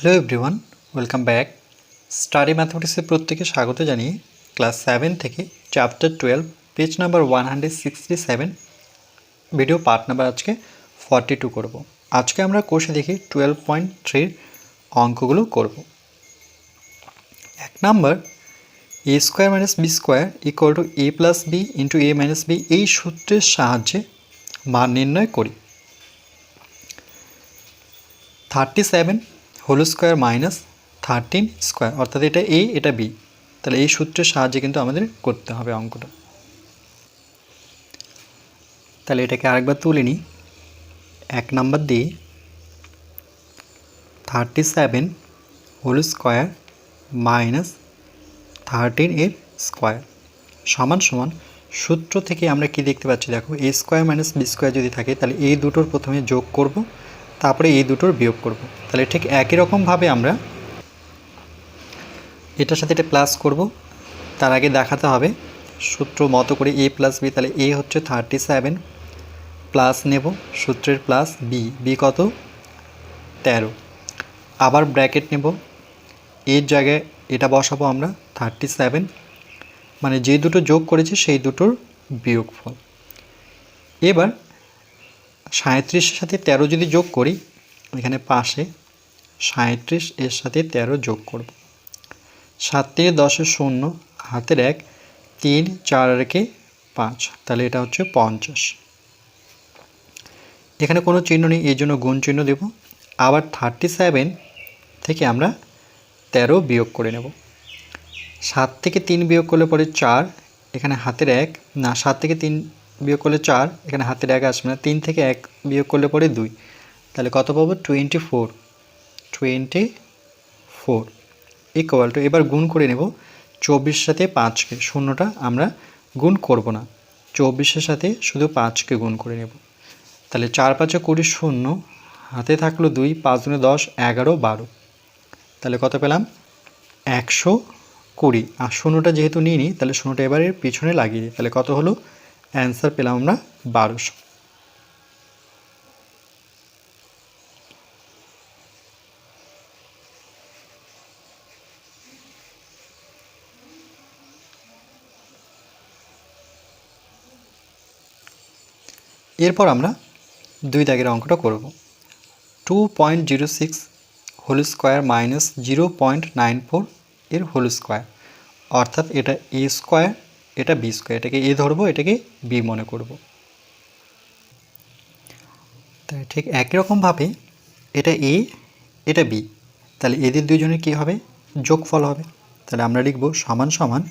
Hello everyone, welcome back. Study ম্যাথমেটিক্সের প্রত্যেকে স্বাগত জানিয়ে ক্লাস সেভেন থেকে chapter twelve, page number one hundred sixty seven, video part number আজকে forty two করব। আজকে আমরা কোষে দেখি টুয়েলভ পয়েন্ট থ্রির অঙ্কগুলো করব। এক number, A square minus B square equal to A plus B into A minus B, এই সূত্রের সাহায্যে মান নির্ণয় করি। Thirty seven whole square minus thirteen square, অর্থাৎ এটা এ, এটা বি। তাহলে এই সূত্রের সাহায্যে কিন্তু আমাদের করতে হবে অঙ্কটা। তাহলে এটাকে আরেকবার তুলে নিই। এক নাম্বার দিয়ে thirty seven whole square minus thirteen এর স্কোয়ার সমান সমান সূত্র থেকে আমরা কি দেখতে পাচ্ছি? দেখো, A square minus B square যদি থাকে, তাহলে এই দুটোর প্রথমে যোগ করব। তারপরে এই দুটোর বিয়োগ করব। তাহলে ঠিক একই রকমভাবে আমরা এটার সাথে এটা প্লাস করব। তার আগে দেখাতে হবে সূত্র মতো করে এ প্লাস বি তাহলে এ হচ্ছে থার্টি সেভেন প্লাস নেব সূত্রের প্লাস বি বি কত? তেরো। আবার ব্র্যাকেট নেব। এর জায়গায় এটা বসাবো আমরা থার্টি সেভেন মানে যে দুটো যোগ করেছি সেই দুটোর বিয়োগফল। এবার সাঁত্রিশের সাথে তেরো যদি যোগ করি, এখানে পাশে সাঁত্রিশ এর সাথে তেরো যোগ করব। সাত থেকে দশের শূন্য, হাতের এক, তিন, চার রেখে পাঁচ, তাহলে এটা হচ্ছে পঞ্চাশ। এখানে কোনো চিহ্ন নেই এই জন্য গুণ চিহ্ন দেব। আবার থার্টি সেভেন থেকে আমরা তেরো বিয়োগ করে নেব। সাত থেকে তিন বিয়োগ করলে পরে চার, এখানে হাতের এক, না, সাত থেকে তিন বিয়োগ করলে চার, এখানে হাতের এক আসবে না, তিন থেকে এক বিয়োগ করলে পরে দুই। তাহলে কত পাবো? Twenty four twenty four equal to এবার গুণ করে নেব চব্বিশ সাথে পাঁচকে, শূন্যটা আমরা গুণ করব না। চব্বিশের সাথে শুধু পাঁচকে গুণ করে নেব। তাহলে চার পাঁচে কুড়ি শূন্য, হাতে থাকল দুই, পাঁচ দুনে দশ, এগারো, বারো। তাহলে কত পেলাম? একশো কুড়ি। আর শূন্যটা যেহেতু নিয়ে নিই তাহলে শূন্যটা এবারে পিছনে লাগিয়ে তাহলে কত হলো? অ্যান্সার পেলাম আমরা বারোশো। এরপর আমরা দুই দাগের অঙ্কটা করব। Two point zero six whole square minus zero point nine four এর হোল স্কোয়ার অর্থাৎ এটা এ স্কোয়ার এটা বি স্কোয়ার, এটাকে এ ধরবো, এটাকে বি মনে করব। তাই ঠিক একই রকমভাবে এটা এ, এটা বি, তাহলে এদের দুজনের কী হবে? যোগফল হবে। তাহলে আমরা লিখব সমান সমান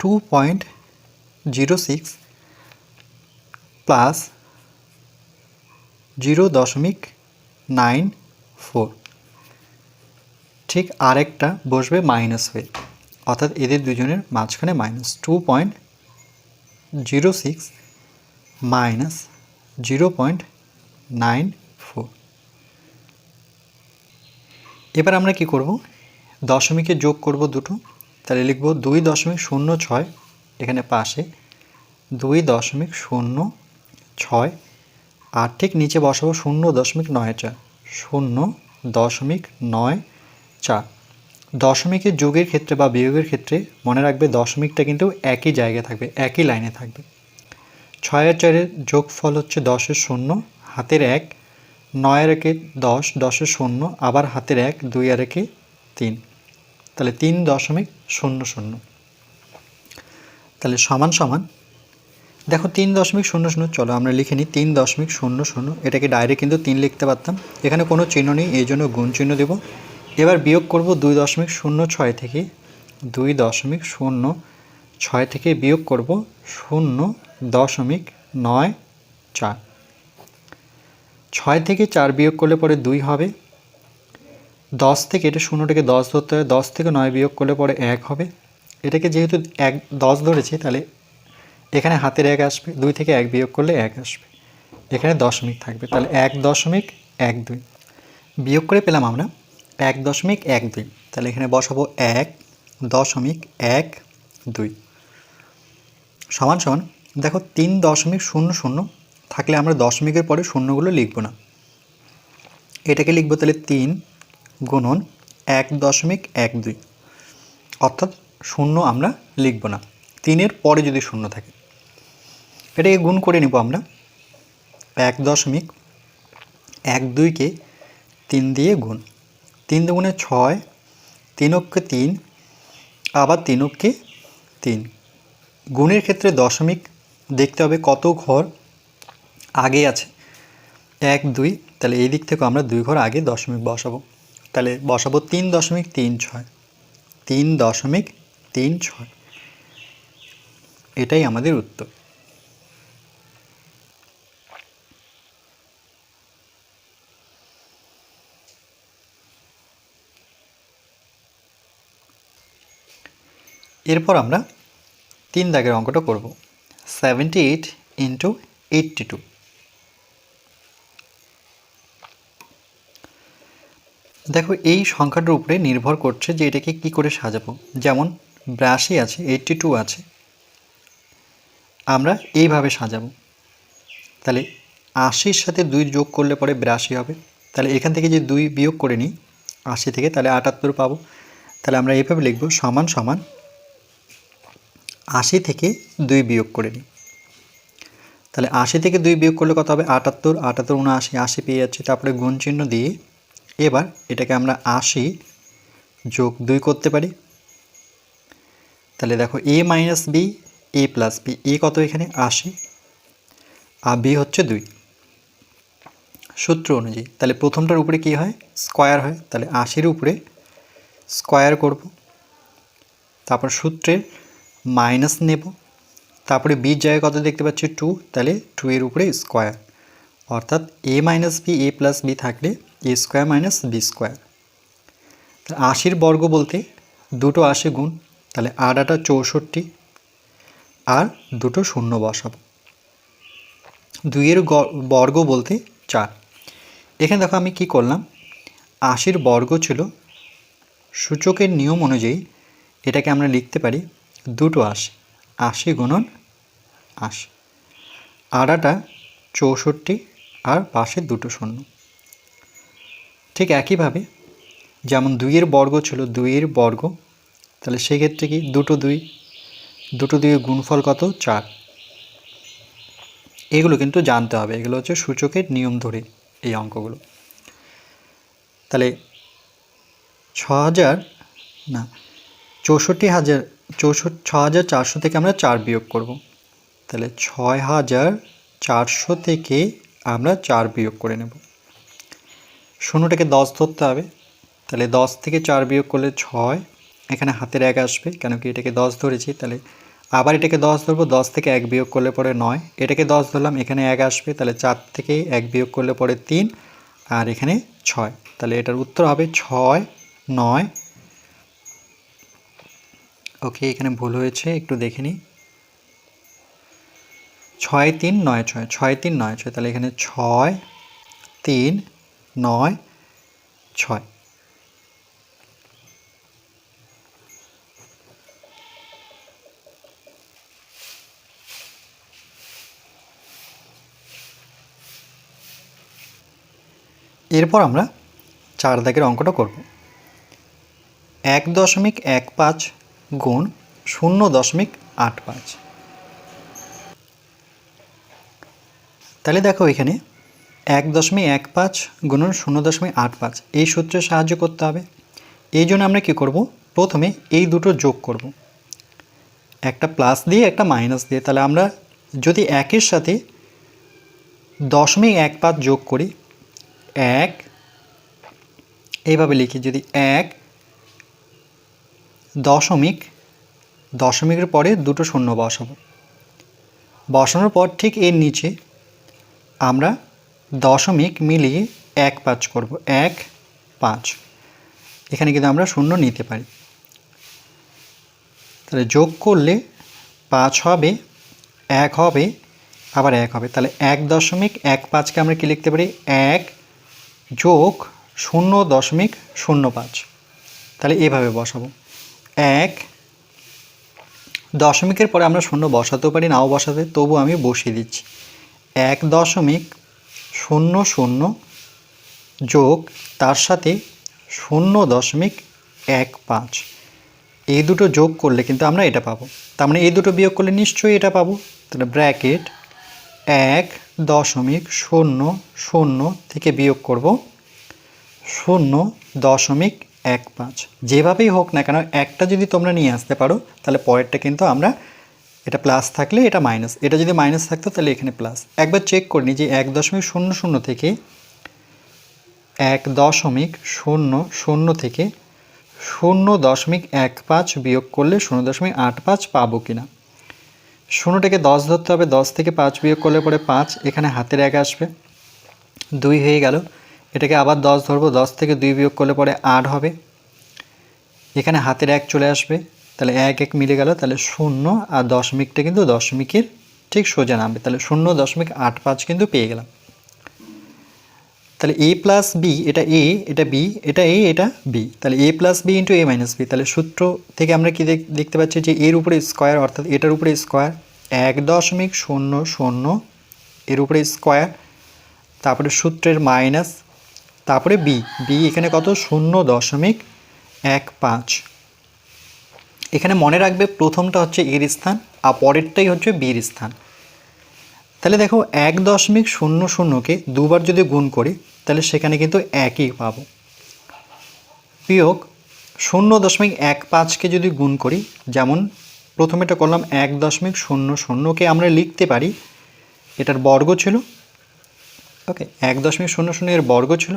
two point zero six plus zero দশমিক নাইন ফোর ঠিক আরেকটা বসবে মাইনাস হয়ে। অর্থাৎ এদের দুজনের মাঝখানে minus two point zero six minus zero point nine four এবার আমরা কি করব? দশমিকে যোগ করব দুটো, তাহলে লিখব দুই দশমিক শূন্য ছয়, এখানে পাশে দুই দশমিক শূন্য ছয়, আর ঠিক নিচে বসাবো শূন্য দশমিক নয় চার, শূন্য দশমিক নয় চার। দশমিকের যোগের ক্ষেত্রে বা বিয়োগের ক্ষেত্রে মনে রাখবে দশমিকটা কিন্তু একই জায়গায় থাকবে, একই লাইনে থাকবে। ছয় আর চারের যোগফল হচ্ছে দশের শূন্য, হাতের এক নয় আর একে দশ, দশের শূন্য, আবার হাতের এক, দুই আর একে তিন। তাহলে তিন দশমিক শূন্য শূন্য। তাহলে সমান সমান, দেখো তিন দশমিক শূন্য শূন্য, চলো আমরা লিখে নিই তিন দশমিক শূন্য শূন্য। এটাকে ডাইরেক্ট কিন্তু তিন লিখতে পারতাম। এখানে কোনো চিহ্ন নেই, এই জন্য গুণ চিহ্ন দেব। এবার বিয়োগ করব দুই দশমিক শূন্য ছয় থেকে, দুই দশমিক শূন্য ছয় থেকে বিয়োগ করব শূন্য দশমিক নয় চার। ছয় থেকে চার বিয়োগ করলে পরে দুই হবে, দশ থেকে এটা শূন্যটাকে দশ ধরতে হবে, দশ থেকে নয় বিয়োগ করলে পরে এক হবে। এটাকে যেহেতু এক, দশ ধরেছি, তাহলে এখানে হাতের এক আসবে, দুই থেকে এক বিয়োগ করলে এক আসবে। এখানে দশমিক থাকবে, তাহলে এক দশমিক এক দুই। বিয়োগ করে পেলাম আমরা এক দশমিক এক দুই। তাহলে এখানে বসাবো এক দশমিক এক দুই। সমান সমান, দেখো তিন দশমিক শূন্য শূন্য থাকলে আমরা দশমিকের পরে শূন্যগুলো লিখব না। এটাকে লিখব তাহলে তিন গুণন এক দশমিক এক দুই। অর্থাৎ শূন্য আমরা লিখব না। তিনের পরে যদি শূন্য থাকে, এটাকে গুণ করে নেব আমরা। এক দশমিক এক দুইকে তিন দিয়ে গুণ। তিন দুগুণে ছয়, তিন অক্ষে তিন, আবার তিন অক্ষে তিন। গুণের ক্ষেত্রে দশমিক দেখতে হবে কত ঘর আগে আছে। এক, দুই, তাহলে এই দিক থেকে আমরা দুই ঘর আগে দশমিক বসাবো। তাহলে বসাবো তিন দশমিক তিন ছয়, তিন দশমিক তিন ছয়। এটাই আমাদের উত্তর। এরপর আমরা তিন দাগের অঙ্কটা করব। Seventy eight into eighty two দেখো, এই সংখ্যাটার উপরে নির্ভর করছে যে এটাকে কি করে সাজাবো। যেমন, ব্রাশি আছে এইটটি টু আছে। আমরা এইভাবে সাজাবো। তাহলে আশির সাথে দুই যোগ করলে পরে বিরাশি হবে। তাহলে এখান থেকে যে দুই বিয়োগ করে নিই, আশি থেকে তাহলে আটাত্তর পাবো। তাহলে আমরা এইভাবে লিখব, সমান সমান আশি থেকে দুই বিয়োগ করে নিই। তাহলে আশি থেকে দুই বিয়োগ করলে কত হবে? আটাত্তর আটাত্তর উনআশি, আশি পেয়ে যাচ্ছি। তারপরে গুণ চিহ্ন দিয়ে এবার এটাকে আমরা আশি যোগ দুই করতে পারি। তাহলে দেখো A minus B, A plus B, A কত এখানে? আশি। আর বি হচ্ছে দুই। সূত্র অনুযায়ী, তাহলে প্রথমটার উপরে কি হয়? স্কোয়ার হয়। তাহলে আশির উপরে স্কোয়ার করব। তারপর সূত্রের মাইনাস নেব। তারপরে বির জায়গায় কত দেখতে পাচ্ছি? টু তাহলে টু এর উপরে স্কোয়ার অর্থাৎ A minus B A plus B থাকলে A square minus B square আশির বর্গ বলতে দুটো আশি গুণ, তাহলে আট আটা চৌষট্টি, আর দুটো শূন্য বসাবো। দুইয়ের বর্গ বলতে চার। এখানে দেখো আমি কি করলাম? আশির বর্গ ছিল সূচকের নিয়ম অনুযায়ী এটাকে আমরা লিখতে পারি দুটো আশি। আশি গুণন আশি। আড়াটা চৌষট্টি আর পাশে দুটো শূন্য। ঠিক একইভাবে যেমন দুইয়ের বর্গ ছিল দুইয়ের বর্গ, তাহলে সেক্ষেত্রে কি দুটো দুই? দুটো দুইয়ের গুণফল কত? চার। এগুলো কিন্তু জানতে হবে। এগুলো হচ্ছে সূচকের নিয়ম ধরে এই অঙ্কগুলো। তাহলে ছ হাজার না, চৌষট্টি হাজার চৌষট্টি ছ হাজার চারশো থেকে আমরা চার বিয়োগ করব। তাহলে ছয় হাজার চারশো থেকে আমরা চার বিয়োগ করে নেব। শূন্যটাকে দশ ধরতে হবে। তাহলে দশ থেকে চার বিয়োগ করলে ছয়, এখানে হাতের এক আসবে, কেন কি এটাকে দশ ধরেছি। তাহলে আবার এটাকে দশ ধরবো, দশ থেকে এক বিয়োগ করলে পরে নয়। এটাকে দশ ধরলাম, এখানে এক আসবে, তাহলে চার থেকে এক বিয়োগ করলে পরে তিন, আর এখানে ছয়। তাহলে এটার উত্তর হবে ছয়, নয় ওকে, এখানে ভুল হয়েছে, একটু দেখে নিই। ছয় তিন নয় ছয় ছয় তিন নয় ছয়, তাহলে এখানে ছয় তিন নয় ছয়। এরপর আমরা চার দাগের অঙ্কটা করব। এক দশমিক এক পাঁচ গুণ শূন্য দশমিক আট পাঁচ। তাহলে দেখো এখানে এক দশমিক এক পাঁচ গুণন শূন্য দশমিক আট পাঁচ, এই সূত্রে সাহায্য করতে হবে। এই জন্য আমরা কী করব? প্রথমে এই দুটো যোগ করব। একটা প্লাস দিয়ে, একটা মাইনাস দিয়ে। তাহলে আমরা যদি একের সাথে দশমিক এক পাঁচ যোগ করি, এক, এইভাবে লিখি, যদি এক দশমিক, দশমিকের পরে দুটো শূন্য বসাবো। বসানোর পর ঠিক এর নিচে আমরা দশমিক মিলিয়ে এক পাঁচ করব, এক পাঁচ। এখানে কিন্তু আমরা শূন্য নিতে পারি। তাহলে যোগ করলে পাঁচ হবে, এক হবে, আবার এক হবে। তাহলে এক দশমিক এক পাঁচকে আমরা কী লিখতে পারি? এক যোগ শূন্য দশমিক শূন্য পাঁচ। তাহলে এভাবে বসাবো। এক, দশমিকের পরে আমরা শূন্য বসাতেও পারি, নাও বসাতে তবু আমি বসিয়ে দিচ্ছি। এক দশমিক শূন্য শূন্য যোগ তার সাথে শূন্য দশমিক এক পাঁচ। এই দুটো যোগ করলে কিন্তু আমরা এটা পাবো। তার মানে এই দুটো বিয়োগ করলে নিশ্চয়ই এটা পাবো। তাহলে ব্র্যাকেট এক দশমিক শূন্য শূন্য থেকে বিয়োগ করব। শূন্য দশমিক এক পাঁচ। যেভাবেই হোক না কেন, একটা যদি তোমরা নিয়ে আসতে পারো, তাহলে পরেরটা কিন্তু আমরা, এটা প্লাস থাকলে এটা মাইনাস এটা যদি মাইনাস থাকতো, তাহলে এখানে প্লাস একবার চেক করে নিই যে এক দশমিক শূন্য শূন্য থেকে এক দশমিক শূন্য শূন্য থেকে শূন্য দশমিক এক পাঁচ বিয়োগ করলে শূন্য দশমিক আট পাঁচ পাবো কিনা। শূন্যটাকে দশ ধরতে হবে, দশ থেকে পাঁচ বিয়োগ করলে পরে পাঁচ, এখানে হাতের এক আসবে। দুই হয়ে গেল। এটাকে আবার দশ ধরবো, দশ থেকে দুই বিয়োগ করলে পরে আট হবে। এখানে হাতের এক চলে আসবে, তাহলে এক এক মিলে গেল, তাহলে শূন্য আর দশমিকটা কিন্তু দশমিকের ঠিক সোজা নামবে, তাহলে শূন্য দশমিক আট পাঁচ কিন্তু পেয়ে গেলাম। তাহলে এ প্লাস বি, এটা এ, এটা বি, এটা এ, এটা বি, তাহলে A plus B into A minus B, তাহলে সূত্র থেকে আমরা কি দেখ- দেখতে পাচ্ছি যে এর উপরে স্কোয়ার, অর্থাৎ এটার উপরে স্কোয়ার, এক দশমিক শূন্য শূন্য এর উপরে স্কোয়ার, তারপরে সূত্রের মাইনাস তারপরে বি বি এখানে কত? শূন্য দশমিক এক পাঁচ। এখানে মনে রাখবে প্রথমটা হচ্ছে এর স্থান আর পরেরটাই হচ্ছে বির স্থান। তাহলে দেখো, এক দশমিক শূন্য শূন্যকে দুবার যদি গুণ করি, তাহলে সেখানে কিন্তু একই পাবো। বিয়োগ শূন্য দশমিক এক পাঁচকে যদি গুণ করি, যেমন প্রথমেটা করলাম এক দশমিক শূন্য শূন্যকে আমরা লিখতে পারি, এটার বর্গ ছিল ওকে এক দশমিক শূন্য শূন্য এর বর্গ ছিল।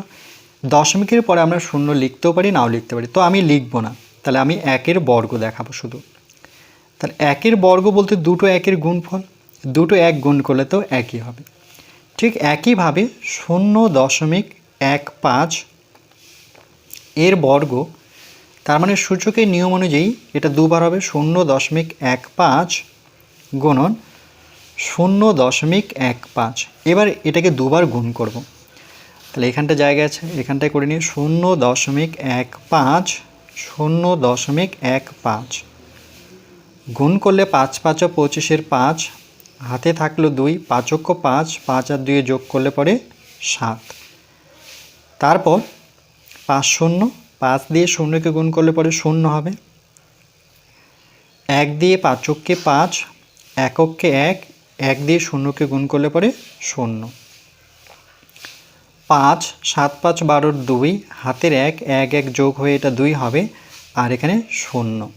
দশমিকের পরে আমরা শূন্য লিখতেও পারি, নাও লিখতে পারি। তো আমি লিখব না। তাহলে আমি একের বর্গ দেখাবো শুধু। তাহলে একের বর্গ বলতে দুটো একের গুণফল, দুটো এক গুণ করলে তো একই হবে। ঠিক একইভাবে শূন্য দশমিক এক পাঁচ এর বর্গ, তার মানে সূচকের নিয়ম অনুযায়ী এটা দুবার হবে, শূন্য দশমিক এক পাঁচ গুণন শূন্য দশমিক এক পাঁচ। এবার এটাকে দুবার গুণ করব। তাহলে এখানটা জায়গা আছে, এখানটায় করে নিই শূন্য দশমিক এক পাঁচ, শূন্য দশমিক এক পাঁচ। গুণ করলে পাঁচ পাঁচ ও পঁচিশের পাঁচ, হাতে থাকল দুই পাঁচক্য পাঁচ পাঁচ আর দুয়ে যোগ করলে পরে সাত। তারপর পাঁচ শূন্য, পাঁচ দিয়ে শূন্যকে গুণ করলে পরে শূন্য হবে। এক দিয়ে পাঁচককে পাঁচ একককে এক এক দিয়ে শূন্যকে গুণ করলে পরে শূন্য। পাঁচ, সাত, পাঁচ, বারোর দুই, হাতের এক এক এক যোগ হয়ে এটা দুই হবে, আর এখানে শূন্য।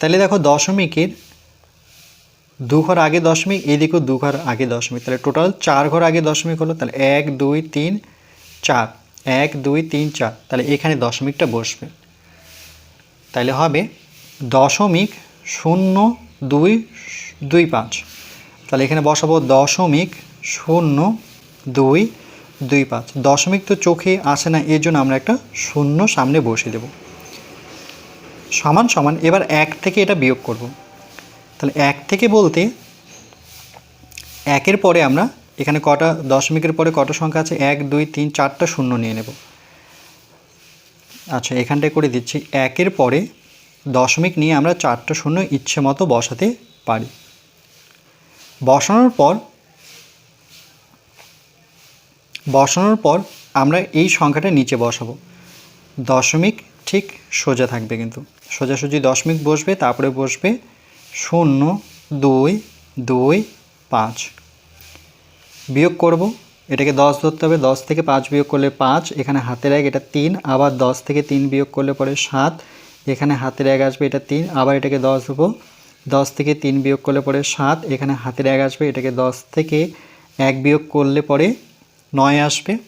তাহলে দেখো দশমিকের দু ঘর আগে দশমিক এদিকেও দু ঘর আগে দশমিক। তাহলে টোটাল চার ঘর আগে দশমিক হলো, তাহলে এক, দুই, তিন, চার। এক, দুই, তিন, চার। তাহলে এখানে দশমিকটা বসবে। তাহলে হবে দশমিক শূন্য দুই দুই, পাঁচ। তাহলে এখানে বসাবো দশমিক শূন্য দুই দুই পাঁচ। দশমিক তো চোখে আসে না, এর জন্য আমরা একটা শূন্য সামনে বসিয়ে দেব। সমান সমান এবার এক থেকে এটা বিয়োগ করব। তাহলে এক থেকে বলতে একের পরে আমরা এখানে কটা দশমিকের পরে কটা সংখ্যা আছে? এক, দুই, তিন, চারটা শূন্য নিয়ে নেব। আচ্ছা এখানটায় করে দিচ্ছি। একের পরে দশমিক নিয়ে আমরা চারটা শূন্য ইচ্ছে মতো বসাতে পারি। বসানোর পর বসানোর পর আমরা এই সংখ্যাটা নিচে বসাবো। দশমিক ঠিক সোজা থাকবে কিন্তু। সোজাসুজি দশমিক বসবে, তারপরে বসবে শূন্য, দুই দুই, পাঁচ। বিয়োগ করব, এটাকে দশ ধরতে হবে, দশ থেকে পাঁচ বিয়োগ করলে পাঁচ, এখানে হাতের এক এটা তিন, আবার দশ থেকে তিন বিয়োগ করলে পরে সাত, এখানে হাতের এক আসবে এটা তিন, আবার এটাকে দশ দেবো দশ থেকে তিন বিয়োগ করলে পরে সাত, এখানে হাতের এক আসবে, এটাকে দশ থেকে এক বিয়োগ করলে পরে নয় আসবে।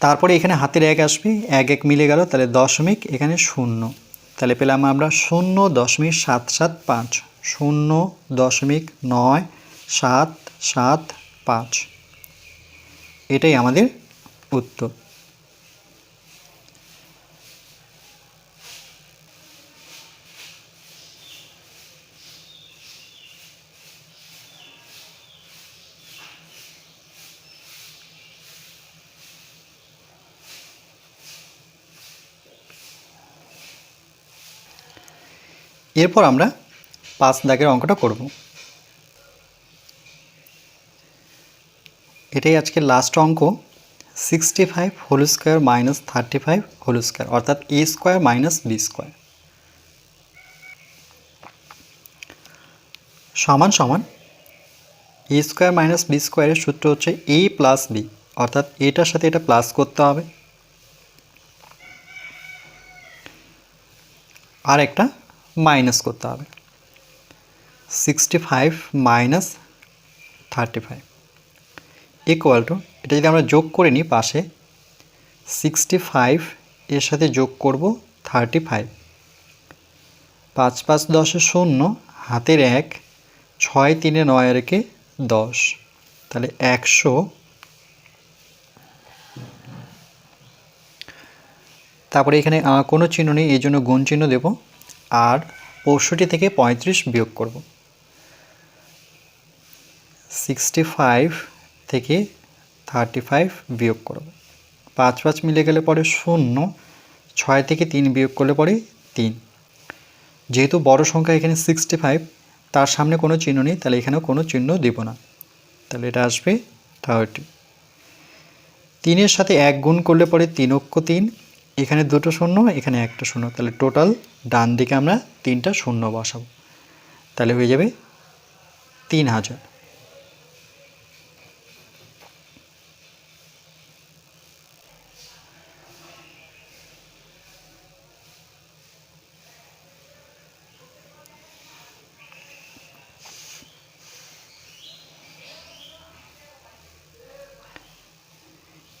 তারপরে এখানে হাতের এক আসবে, এক এক মিলে গেল, তাহলে দশমিক, এখানে শূন্য। তাহলে পেলাম আমরা শূন্য দশমিক সাত সাত পাঁচ, শূন্য দশমিক নয় সাত সাত পাঁচ। এটাই আমাদের উত্তর। এরপর আমরা পাঁচ দাগের অঙ্কটা করব। এটাই আজকে লাস্ট অঙ্ক sixty five whole square minus thirty five whole square অর্থাৎ A square minus B square সমান সমান এ স্কোয়ার মাইনাস বি স্কোয়ারের সূত্র হচ্ছে এ প্লাস বি অর্থাৎ এটার সাথে এটা প্লাস করতে হবে। আর একটা মাইনাস করতে হবে। Sixty five minus thirty five equal to এটা যদি আমরা যোগ করে নিই পাশে সিক্সটি ফাইভ এর সাথে যোগ করব থার্টি ফাইভ পাঁচ পাঁচ দশে শূন্য, হাতের এক, ছয় তিনে নয় আর একে দশ। তাহলে একশো। তারপরে এখানে কোনো চিহ্ন নেই, এই জন্য গুণ চিহ্ন দেব। আর পঁয়ষট্টি থেকে পঁয়ত্রিশ বিয়োগ করব। সিক্সটি ফাইভ থেকে থার্টি ফাইভ বিয়োগ করব। পাঁচ পাঁচ মিলে গেলে পরে শূন্য, ছয় থেকে তিন বিয়োগ করলে পরে তিন। যেহেতু বড় সংখ্যা এখানে সিক্সটি ফাইভ তার সামনে কোনো চিহ্ন নেই, তাহলে এখানেও কোনো চিহ্ন দেব না। তাহলে এটা আসবে থার্টি তিনের সাথে এক গুণ করলে পরে তিন অক্ষ তিন এখানে দুটো শূন্য, এখানে একটা শূন্য। তাহলে টোটাল ডান দিকে আমরা তিনটা শূন্য বসাবো। তাহলে হয়ে যাবে তিন হাজার।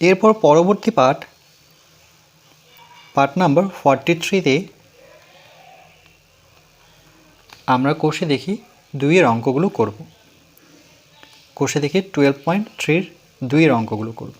এরপর পরবর্তী পার্ট পার্ট নাম্বার ফর্টি থ্রিতে আমরা কোষে দেখি দুইয়ের অঙ্কগুলো করব। কোষে দেখি টুয়েলভ পয়েন্ট থ্রির দুইয়ের অঙ্কগুলো করব।